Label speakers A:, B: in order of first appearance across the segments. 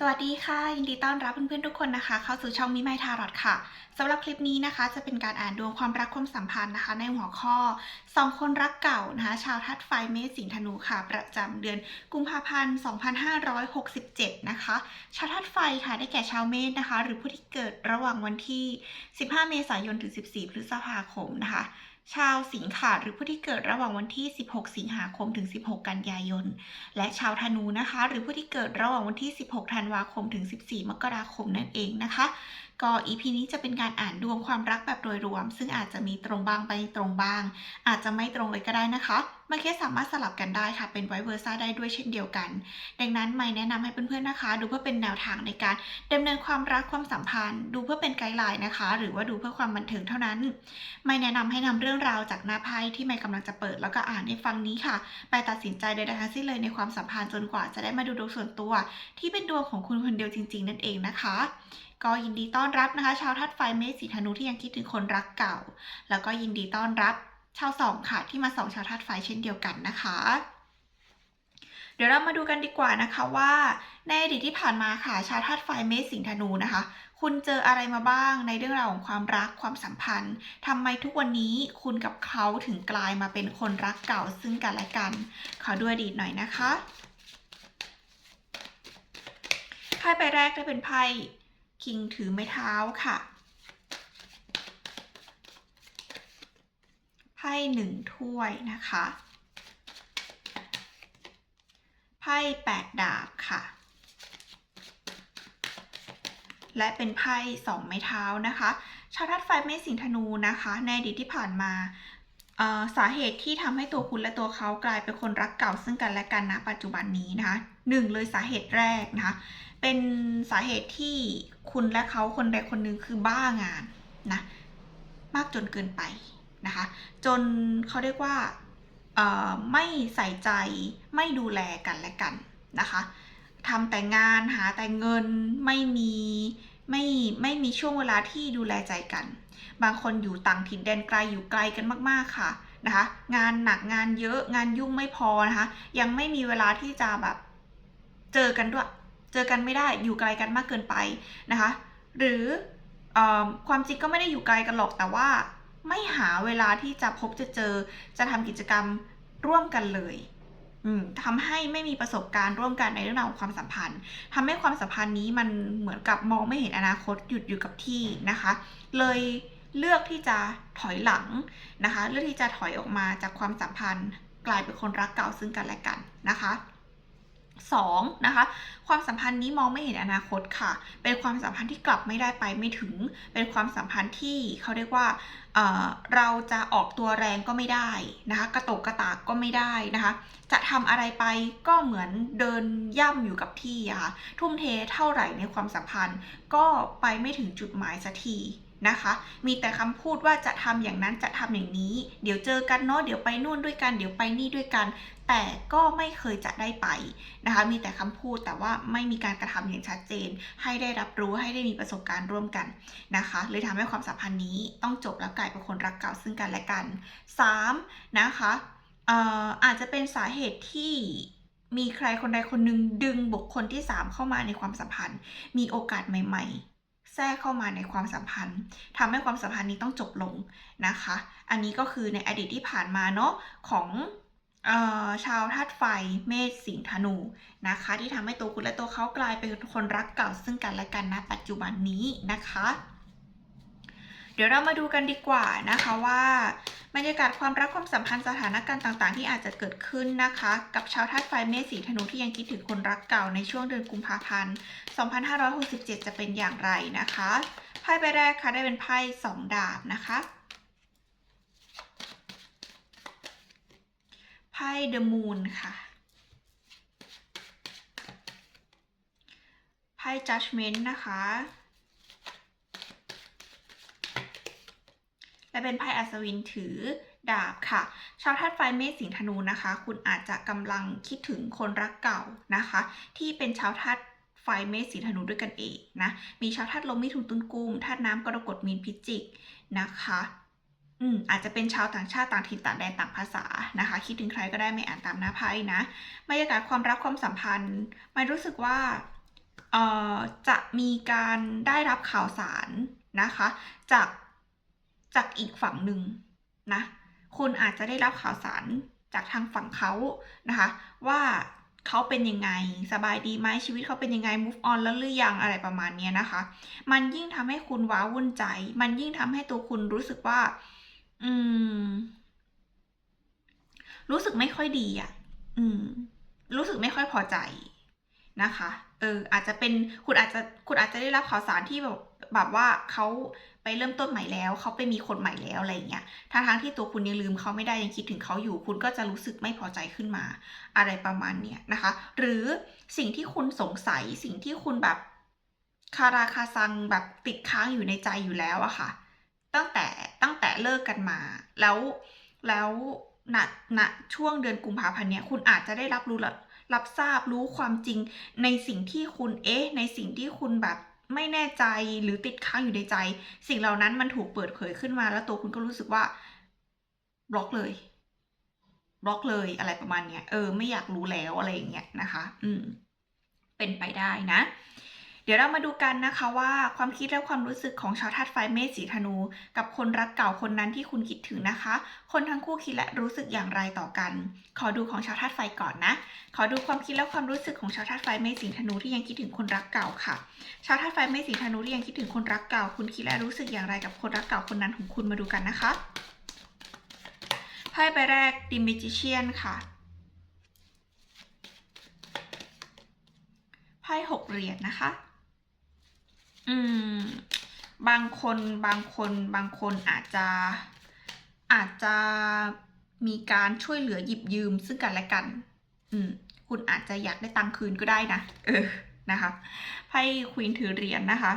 A: สวัสดีค่ะ ยินดีต้อนรับเพื่อนๆทุกคนนะคะ เข้าสู่ช่องมิไมทารอดค่ะสำหรับคลิปนี้นะคะ จะเป็นการอ่านดวงความรักความสัมพันธ์นะคะ ในหัวข้อสองคนรักเก่านะคะชาวทัดไฟเมษสิงห์ธนูค่ะ ประจำเดือนกุมภาพันธ์ 2567 นะคะ ชาวทัดไฟค่ะได้แก่ชาวเมษนะคะ หรือผู้ที่เกิดระหว่างวันที่ 15 เมษายนถึง 14 พฤษภาคมนะคะ ชาวสิงค์ค่ะหรือผู้ที่เกิดระหว่างวันที่ 16 สิงหาคมถึง 16 กันยายน และชาวธนูนะคะ หรือผู้ที่เกิดระหว่างวันที่ 16 ธันวาคมถึง 14 มกราคมนั่นเองนะคะ ก็อีพีนี้จะเป็นการอ่านดวงความรักแบบโดยรวม ซึ่งอาจจะมีตรงบ้างไปตรงบ้าง อาจจะไม่ตรงเลยก็ได้นะคะมันแค่สามารถสลับกันได้ค่ะ เป็นไวเวอร์ซ่าได้ด้วยเช่นเดียวกัน ดังนั้นไม่แนะนำให้เพื่อนๆนะคะ ดูเพื่อเป็นแนวทางในการดำเนินความรักความสัมพันธ์ ดูเพื่อเป็นไกด์ไลน์นะคะ หรือว่าดูเพื่อความบันเทิงเท่านั้น ไม่แนะนำให้นำเรื่องราวจากหน้าไพ่ที่ไม่กำลังจะเปิดแล้วก็อ่านให้ฟังนี้ค่ะ ไปตัดสินใจใดๆทั้งสิ้นเลยในความสัมพันธ์จนกว่าจะได้มาดูดวงส่วนตัว ที่เป็นดวงของคุณคนเดียวจริง ๆ นั่นเองนะคะก็ยินดีต้อนรับนะคะ ชาวทัดไฟเมษสีธนูที่ยังคิดถึงคนรักเก่า แล้วก็ยินดีต้อนรับ ชาวสองค่ะที่มาสองชาวทัดไฟเช่นเดียวกันนะคะ เดี๋ยวเรามาดูกันดีกว่านะคะว่า ในอดีตที่ผ่านมาค่ะชาวทัดไฟเมษสิงห์ธนูนะคะ คุณเจออะไรมาบ้างในเรื่องราวของความรักความสัมพันธ์ทำไมทุกวันนี้คุณกับเขาถึงกลายมาเป็นคนรักเก่าซึ่งกันและกัน ขอดูอดีตหน่อยนะคะไพ่ใบแรกได้เป็นไพ่คิงถือไม้เท้าค่ะ ไพ่หนึ่งถ้วยนะคะ ไพ่แปดดาบค่ะ และเป็นไพ่สองไม้เท้านะคะ ชาวทัดไฟเมษสิงธนูนะคะ ในอดีตที่ผ่านมาเอ่อสาเหตุที่ทำให้ตัวคุณและตัวเขากลายเป็นคนรักเก่าซึ่งกันและกันณปัจจุบันนี้นะคะหนึ่งเลยสาเหตุแรกนะคะเป็นสาเหตุที่คุณและเขาคนใดคนหนึ่งคือบ้างานนะมากจนเกินไป นะคะ จนเขาเรียกว่าไม่ใส่ใจไม่ดูแลกันและกันนะคะทำแต่งานหาแต่เงินไม่มีไม่ไม่มีช่วงเวลาที่ดูแลใจกัน บางคนอยู่ต่างถิ่นแดนไกลอยู่ไกลกันมาก ๆค่ะนะคะงานหนักงานเยอะงานยุ่งไม่พอนะคะยังไม่มีเวลาที่จะแบบเจอกันด้วยเจอกันไม่ได้อยู่ไกลกันมากเกินไปนะคะ หรืออความจริงก็ไม่ได้อยู่ไกลกันหรอกแต่ว่า ไม่หาเวลาที่จะพบจะเจอ จะทำกิจกรรมร่วมกันเลยทำให้ไม่มีประสบการณ์ร่วมกันในเรื่องราวของความสัมพันธ์ทำให้ความสัมพันธ์นี้มันเหมือนกับมองไม่เห็นอนาคตหยุดอยู่กับที่นะคะ เลยเลือกที่จะถอยหลังนะคะ เลือกที่จะถอยออกมาจากความสัมพันธ์ กลายเป็นคนรักเก่าซึ่งกันและกันนะคะ 2. นะคะความสัมพันธ์นี้มองไม่เห็นอนาคตค่ะ เป็นความสัมพันธ์ที่กลับไม่ได้ไปไม่ถึง เป็นความสัมพันธ์ที่เขาเรียกว่าเเราจะออกตัวแรงก็ไม่ได้นะคะกระตกกระตากก็ไม่ได้นะคะ จะทำอะไรไปก็เหมือนเดินย่ำอยู่กับที่อะค่ะทุ่มเทเท่าไหร่ในความสัมพันธ์ก็ไปไม่ถึงจุดหมายสักที นะคะ มีแต่คำพูดว่าจะทำอย่างนั้นจะทำอย่างนี้ เดี๋ยวเจอกันเนาะ เดี๋ยวไปนู่นด้วยกัน เดี๋ยวไปนี่ด้วยกัน แต่ก็ไม่เคยจะได้ไปนะคะ มีแต่คำพูดแต่ว่าไม่มีการกระทำอย่างชัดเจน ให้ได้รับรู้ให้ได้มีประสบการณ์ร่วมกันนะคะ เลยทำให้ความสัมพันธ์นี้ต้องจบแล้วกลายเป็นคนรักเก่าซึ่งกันและกัน 3. นะคะอาจจะเป็นสาเหตุที่มีใครคนใดคนหนึ่งดึงบุคคลที่ 3 เข้ามาในความสัมพันธ์ มีโอกาสใหม่ ๆ แทรกเข้ามาในความสัมพันธ์ทำให้ความสัมพันธ์นี้ต้องจบลงนะคะ อันนี้ก็คือในอดีตที่ผ่านมาเนาะของชาวธาตุไฟเมษสิงห์ธนูนะคะ ที่ทำให้ตัวคุณและตัวเขากลายเป็นคนรักเก่าซึ่งกันและกันณปัจจุบันนี้นะคะ เดี๋ยวเรามาดูกันดีกว่านะคะว่า บรรยากาศความรักความสัมพันธ์สถานการณ์ต่างๆ ที่อาจจะเกิดขึ้นนะคะ กับชาวธาตุไฟเมษสีธนูที่ยังคิดถึงคนรักเก่าในช่วงเดือนกุมภาพันธ์ 2567 จะเป็นอย่างไรนะคะไพ่ใบแรกค่ะได้เป็นไพ่สองดาบนะคะไพ่ The Moon ค่ะไพ่ Judgment นะคะ และเป็นไพ่อัศวินถือดาบค่ะ ชาวธาตุไฟเมษสิงธนูนะคะ คุณอาจจะกำลังคิดถึงคนรักเก่านะคะ ที่เป็นชาวธาตุไฟเมษสิงธนูด้วยกันเองนะ มีชาวธาตุลมมิถุนตุลกุมธาตุน้ำกรกฎมีนพิจิกนะคะ อืมอาจจะเป็นชาวต่างชาติต่างถิ่นต่างแดนต่างภาษานะคะ คิดถึงใครก็ได้ไม่อ่านตามหน้าไพ่นะ บรรยากาศความรักความสัมพันธ์ไม่รู้สึกว่าเอ่อจะมีการได้รับข่าวสารนะคะ จาก จากอีกฝั่งหนึ่งนะคุณอาจจะได้รับข่าวสารจากทางฝั่งเขานะคะ ว่าเขาเป็นยังไงสบายดีไหมชีวิตเขาเป็นยังไง move on แล้วหรือยังอะไรประมาณนี้นะคะ มันยิ่งทำให้คุณว้าวุ่นใจ มันยิ่งทำให้ตัวคุณรู้สึกว่า อืม รู้สึกไม่ค่อยดีอะ อืม รู้สึกไม่ค่อยพอใจนะคะ เออ อาจจะเป็นคุณอาจจะคุณอาจจะได้รับข่าวสารที่แบบแบบว่าเขา ไปเริ่มต้นใหม่แล้วเขาไปมีคนใหม่แล้วอะไรเงี้ยทั้งทางที่ตัวคุณยังลืมเขาไม่ได้ยังคิดถึงเขาอยู่ คุณก็จะรู้สึกไม่พอใจขึ้นมา อะไรประมาณเนี้ยนะคะ หรือสิ่งที่คุณสงสัยสิ่งที่คุณแบบคาราคาซังแบบติดค้างอยู่ในใจอยู่แล้วอะค่ะ ตั้งแต่ตั้งแต่เลิกกันมา แล้วแล้วณณช่วงเดือนกุมภาพันธ์เนี้ยคุณอาจจะได้รับรู้รับรับทราบรู้ความจริงในสิ่งที่คุณเอ๊ะในสิ่งที่คุณแบบ ไม่แน่ใจหรือติดค้างอยู่ในใจ สิ่งเหล่านั้นมันถูกเปิดเผยขึ้นมาแล้วตัวคุณก็รู้สึกว่าบล็อกเลยบล็อกเลยอะไรประมาณเนี้ยเออไม่อยากรู้แล้วอะไรอย่างเงี้ยนะคะ อืม เป็นไปได้นะ เดี๋ยวเรามาดูกันนะคะว่าความคิดและความรู้สึกของชาวธาตุไฟเมษสีธนู กับคนรักเก่าคนนั้นที่คุณคิดถึงนะคะ คนทั้งคู่คิดและรู้สึกอย่างไรต่อกัน ขอดูของชาวธาตุไฟก่อนนะ ขอดูความคิดและความรู้สึกของชาวธาตุไฟเมษสีธนูที่ยังคิดถึงคนรักเก่าค่ะ ชาวธาตุไฟเมษสีธนูที่ยังคิดถึงคนรักเก่า คุณคิดและรู้สึกอย่างไรกับคนรักเก่าคนนั้นของคุณมาดูกันนะคะไพ่ใบแรก The Magician ค่ะไพ่หกเหรียญนะคะ อืม บางคนบางคนบางคนอาจจะอาจจะมีการช่วยเหลือหยิบยืมซึ่งกันและกัน อืม คุณอาจจะอยากได้ตังคืนก็ได้นะ เออ นะคะ ไพ่ควีนถือเหรียญนะคะ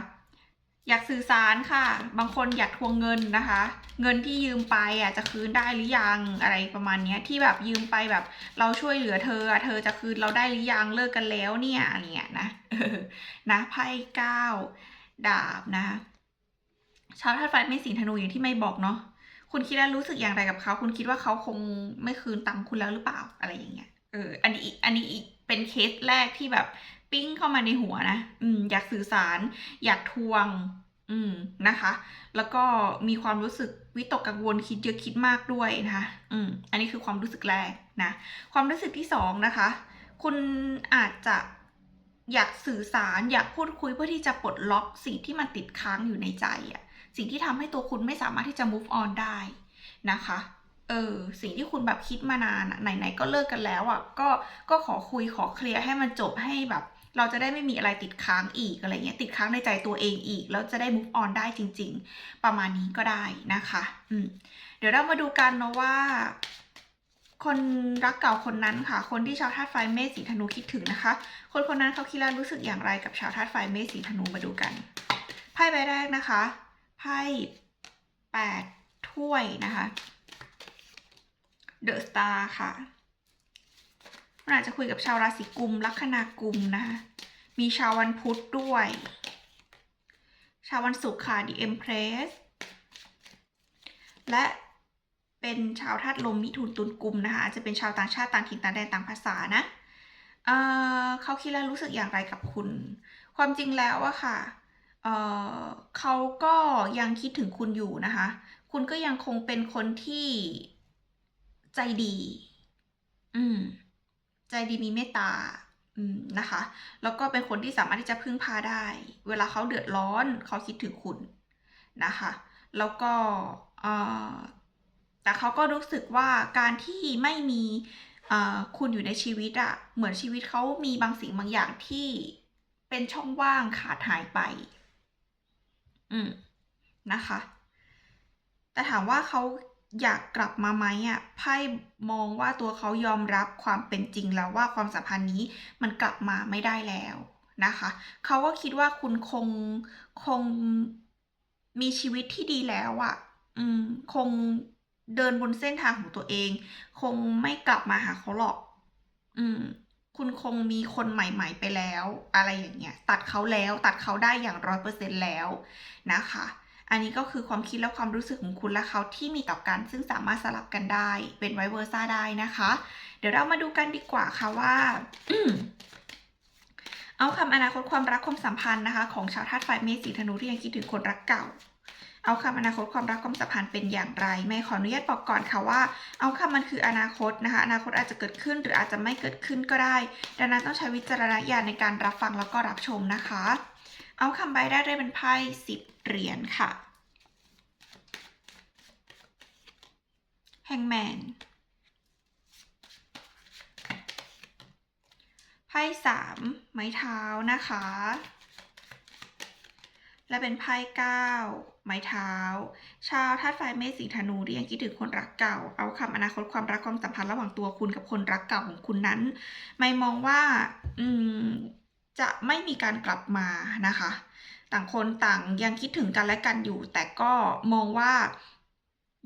A: อยากสื่อสารค่ะ บางคนอยากทวงเงินนะคะ เงินที่ยืมไปอะจะคืนได้หรือยังอะไรประมาณเนี้ย ที่แบบยืมไปแบบ เราช่วยเหลือเธออะเธอจะคืนเราได้หรือยังเลิกกันแล้วเนี่ยอะไรเงี้ยนะนะไพ่เก้า ดาบนะคะชาวธาตุไฟไม่สิงธนูอย่างที่ไม่บอกเนาะคุณคิดแล้วรู้สึกอย่างไรกับเขา คุณคิดว่าเขาคงไม่คืนตังคุณแล้วหรือเปล่าอะไรอย่างเงี้ยเอออันนี้อันนี้อีกเป็นเคสแรกที่แบบปิ้งเข้ามาในหัวนะ อืม อยากสื่อสาร อยากทวง อืมนะคะ แล้วก็มีความรู้สึกวิตกกังวลคิดเยอะคิดมากด้วยนะคะ อืม อันนี้คือความรู้สึกแรกนะ ความรู้สึกที่สองนะคะ คุณอาจจะ อยากสื่อสารอยากพูดคุยเพื่อที่จะปลดล็อกสิ่งที่มันติดค้างอยู่ในใจอะสิ่งที่ทำให้ตัวคุณไม่สามารถที่จะ move on ได้นะคะ เออ สิ่งที่คุณแบบคิดมานานอะไหนๆก็เลิกกันแล้วอะก็ก็ขอคุยขอเคลียร์ให้มันจบให้แบบ เราจะได้ไม่มีอะไรติดค้างอีกอะไรเงี้ยติดค้างในใจตัวเองอีก แล้วจะได้ move on ได้จริง ๆ ประมาณนี้ก็ได้นะคะ อืมเดี๋ยวเรามาดูกันเนาะว่า คนรักเก่าคนนั้นค่ะ คนที่ชาวธาตุไฟเมษสีธนูคิดถึงนะคะ คนคนนั้นเขาคิดแล้วรู้สึกอย่างไรกับชาวธาตุไฟเมษสีธนูมาดูกัน ไพ่ใบแรกนะคะ ไพ่แปดถ้วยนะคะ เดอะสตาร์ค่ะมันอาจจะคุยกับชาวราศีกุมลัคนากุมนะคะ มีชาววันพุธด้วย ชาววันศุกร์ค่ะ The Empress และ เป็นชาวธาตุลมมิถุนตุลกุมนะคะอาจจะเป็นชาวต่างชาติต่างถิ่นต่างแดนต่างภาษานะเเขาคิดแล้วรู้สึกอย่างไรกับคุณ ความจริงแล้วอะค่ะเเขาก็ยังคิดถึงคุณอยู่นะคะ คุณก็ยังคงเป็นคนที่ใจดี อืม ใจดีมีเมตตาอืมนะคะ แล้วก็เป็นคนที่สามารถที่จะพึ่งพาได้ เวลาเขาเดือดร้อนเขาคิดถึงคุณนะคะ แล้วก็เแต่เขาก็รู้สึกว่าการที่ไม่มีคุณอยู่ในชีวิตอะเหมือนชีวิตเขามีบางสิ่งบางอย่างที่เป็นช่องว่างขาดหายไป อืมนะคะ แต่ถามว่าเขาอยากกลับมาไหมอะไพ่มองว่าตัวเขายอมรับความเป็นจริงแล้วว่าความสัมพันธ์นี้มันกลับมาไม่ได้แล้วนะคะเขาก็คิดว่าคุณคงคงมีชีวิตที่ดีแล้วอะ อืม คง เดินบนเส้นทางของตัวเอง คงไม่กลับมาหาเขาหรอก อืม คุณคงมีคนใหม่ ๆ ไปแล้ว อะไรอย่างเงี้ย ตัดเขาแล้ว ตัดเขาได้อย่างร้อยเปอร์เซ็นแล้วนะคะ อันนี้ก็คือความคิดและความรู้สึกของคุณและเขาที่มีต่อกันซึ่งสามารถสลับกันได้ เป็นไวเวอร์ซ่าได้นะคะ เดี๋ยวเรามาดูกันดีกว่าค่ะว่าเอาคำอนาคตความรักความสัมพันธ์นะคะ ของชาวธาตุไฟเมษสีธนูที่ยังคิดถึงคนรักเก่า เอาคำอนาคตความรักความสัมพันธ์เป็นอย่างไร ไม่ขออนุญาตบอกก่อนค่ะว่า เอาคำมันคืออนาคตนะคะอนาคตอาจจะเกิดขึ้นหรืออาจจะไม่เกิดขึ้นก็ได้ ดังนั้นต้องใช้วิจารณญาณในการรับฟังแล้วก็รับชมนะคะ เอาคำใบได้ได้เป็นไพ่สิบเหรียญค่ะแฮงแมนไพ่สามไม้เท้านะคะ และเป็นไพ่เก้าไม้เท้า ชาวธาตุไฟเมษสีธนูที่ยังคิดถึงคนรักเก่า เอาคำอนาคตความรักความสัมพันธ์ระหว่างตัวคุณกับคนรักเก่าของคุณนั้น ไม่มองว่าอืมจะไม่มีการกลับมานะคะ ต่างคนต่างยังคิดถึงกันและกันอยู่ แต่ก็มองว่า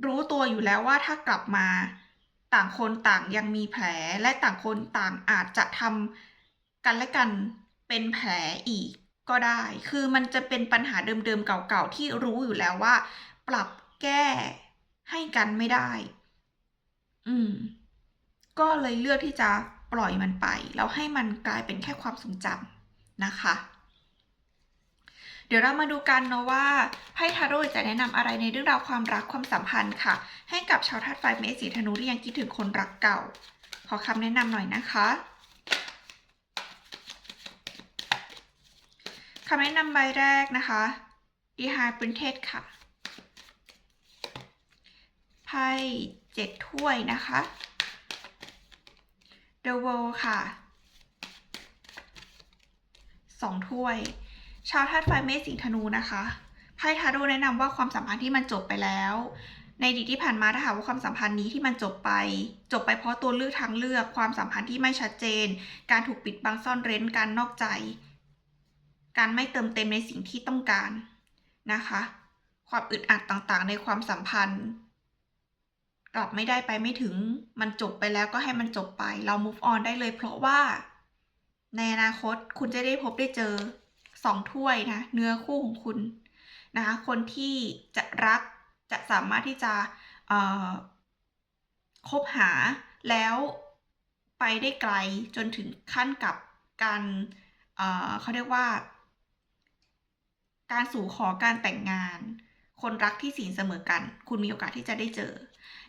A: รู้ตัวอยู่แล้วว่าถ้ากลับมาต่างคนต่างยังมีแผลและต่างคนต่างอาจจะทำกันและกันเป็นแผลอีก ก็ได้ คือมันจะเป็นปัญหาเดิมๆเก่าๆที่รู้อยู่แล้วว่า ปรับแก้ให้กันไม่ได้ อืม ก็เลยเลือกที่จะปล่อยมันไป แล้วให้มันกลายเป็นแค่ความทรงจำนะคะ เดี๋ยวเรามาดูกันเนาะว่าไพ่ทาโร่จะแนะนำอะไรในเรื่องราวความรักความสัมพันธ์ค่ะ ให้กับชาวธาตุไฟเมษสีธนูที่ยังคิดถึงคนรักเก่า ขอคำแนะนำหน่อยนะคะ คำแนะนำใบแรกนะคะ d h i Princess ค่ะ ไพ่เจ็ดถ้วยนะคะ The World ค่ะสองถ้วย ชาวธาตุไฟเมษสิงธนูนะคะ ไพ่ทาโร่แนะนำว่าความสัมพันธ์ที่มันจบไปแล้ว ในอดีตที่ผ่านมาถ้าหากว่าความสัมพันธ์นี้ที่มันจบไป จบไปเพราะตัวเลือกทางเลือก ความสัมพันธ์ที่ไม่ชัดเจน การถูกปิดบังซ่อนเร้น การนอกใจ การไม่เติมเต็มในสิ่งที่ต้องการนะคะ ความอึดอัดต่างๆ ในความสัมพันธ์กลับไม่ได้ไปไม่ถึงมันจบไปแล้วก็ให้มันจบไป เรา move on ได้เลย เพราะว่า ในอนาคตคุณจะได้พบได้เจอสองถ้วยนะ เนื้อคู่ของคุณนะคะ คนที่จะรักจะสามารถที่จะคบหาแล้วไปได้ไกลจนถึงขั้นกับการเเขาเรียกว่า การสู่ขอการแต่งงาน คนรักที่ศีลเสมอกัน คุณมีโอกาสที่จะได้เจอ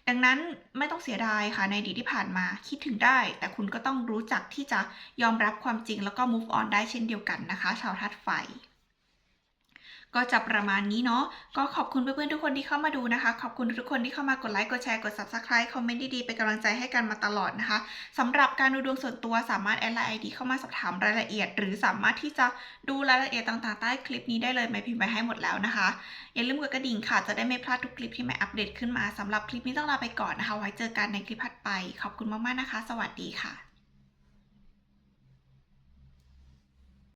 A: ดังนั้นไม่ต้องเสียดายค่ะในอดีตที่ผ่านมาคิดถึงได้ แต่คุณก็ต้องรู้จักที่จะยอมรับความจริงแล้วก็ move on ได้เช่นเดียวกันนะคะ ชาวธาตุไฟ ก็จะประมาณนี้เนาะก็ขอบคุณเพื่อนๆทุกคนที่เข้ามาดูนะคะ ขอบคุณทุกคนที่เข้ามากดไลค์กดแชร์กด subscribe คอมเมนต์ดีๆเป็นกำลังใจให้กันมาตลอดนะคะสำหรับการดูดวงส่วนตัวสามารถแอดไลน์ไอดีเข้ามาสอบถามรายละเอียด หรือสามารถที่จะดูรายละเอียดต่างๆใต้คลิปนี้ได้เลยไม่พิมพ์ไปให้หมดแล้วนะคะอย่าลืมกดกระดิ่งค่ะจะได้ไม่พลาดทุกคลิปที่แม่อัปเดตขึ้นมาสำหรับคลิปนี้ต้องลาไปก่อนนะคะ ไว้เจอกันในคลิปถัดไป ขอบคุณมากๆนะคะ สวัสดีค่ะ